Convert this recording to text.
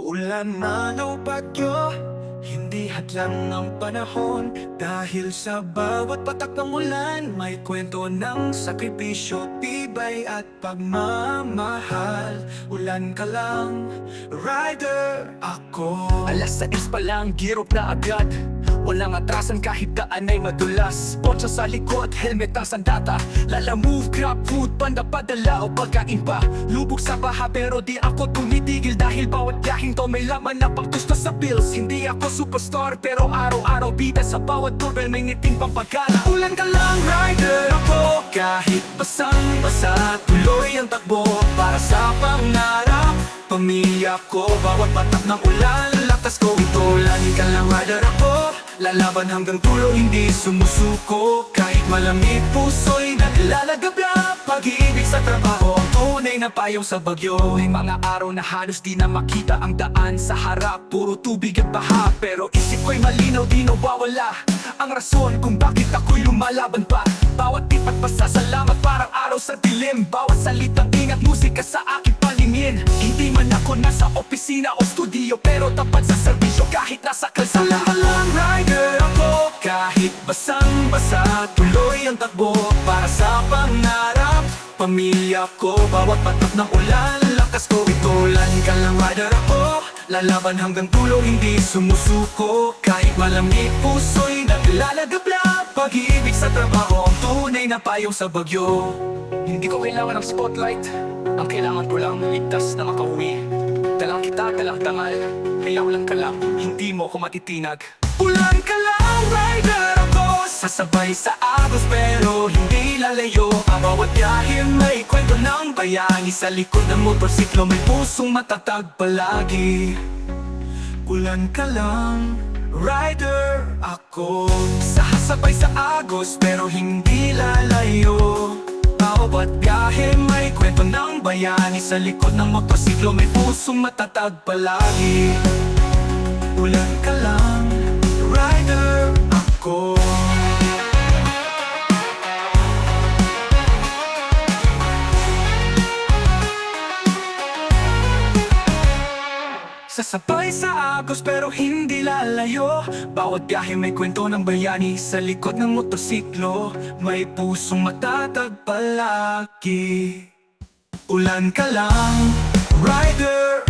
Ulan man o bagyo. Hindi hadlang ng panahon. Dahil sa bawat patak ng ulan May kwento ng sakripisyo, tibay at pagmamahal Ulan ka lang, rider ako. Alas 6 pa lang, girop na agad. Walang atrasan kahit daan ay madulas. Botsa sa likod, helmet ang sandata. Lala move, grab food, panda padala o pagkain pa. Lubog sa baha pero di ako tumitigil. Dahil bawat biyahing to may laman na pagtusta sa bills. Hindi ako superstar pero araw-araw bida Sa bawat doorbell may ngiting pampagana Ulan ka lang, rider ako. Kahit basang-basa Tuloy ang takbo para sa pangarap. Pamilya ko, bawat patak ng ulan. Lakas ko ito, lagi ka lang rider ako. Lalaban hanggang tulo, hindi sumusuko. Kahit malamig puso'y naglalagabla Pag-ibig sa trabaho, tunay na payong sa bagyo. May mga araw na halos di na makita ang daan sa harap. Puro tubig at baha Pero isip ko'y malinaw di nawawala. Ang rason kung bakit ako'y lumalaban pa. Bawat tipat pasasalamat parang araw sa dilim. Bawat salitang musika sa aking palingin Hindi man ako nasa opisina o studio Pero tapat sa serbisyo kahit nasa kalsada. Ulan ka lang, rider ako Kahit basang-basa Tuloy ang takbo para sa pangarap. Pamilya ko, bawat patak ng ulan Lakas ko ito, lagi ka lang rider ako. Lalaban hanggang tulo, hindi sumusuko. Kahit malamig puso'y naglalagabla Pag-ibig sa trabaho, tunay na payong sa bagyo. Hindi ko kailangan ng spotlight Ang kailangan ko lang ligtas na makauwi. Dalang kita, dalang dangal Hayaw lang ka lang, hindi mo ko matitinag. Ulan ka lang, rider ako. Sasabay sa agos pero hindi lalayo. Ang bawat biyahe may kwento ng bayani. Sa likod ng motorsiklo may pusong matatag palagi. Ulan ka lang, rider ako. Sasabay sa agos pero hindi lalayo. Bawat biyahe may bayani Sa likod ng motorsiklo may pusong matatag palagi. Ulan ka lang, rider ako. Sasabay sa agos pero hindi lalayo. Bawat biyahe may kwento ng bayani Sa likod ng motorsiklo May pusong matatag palagi Ulan ka lang, rider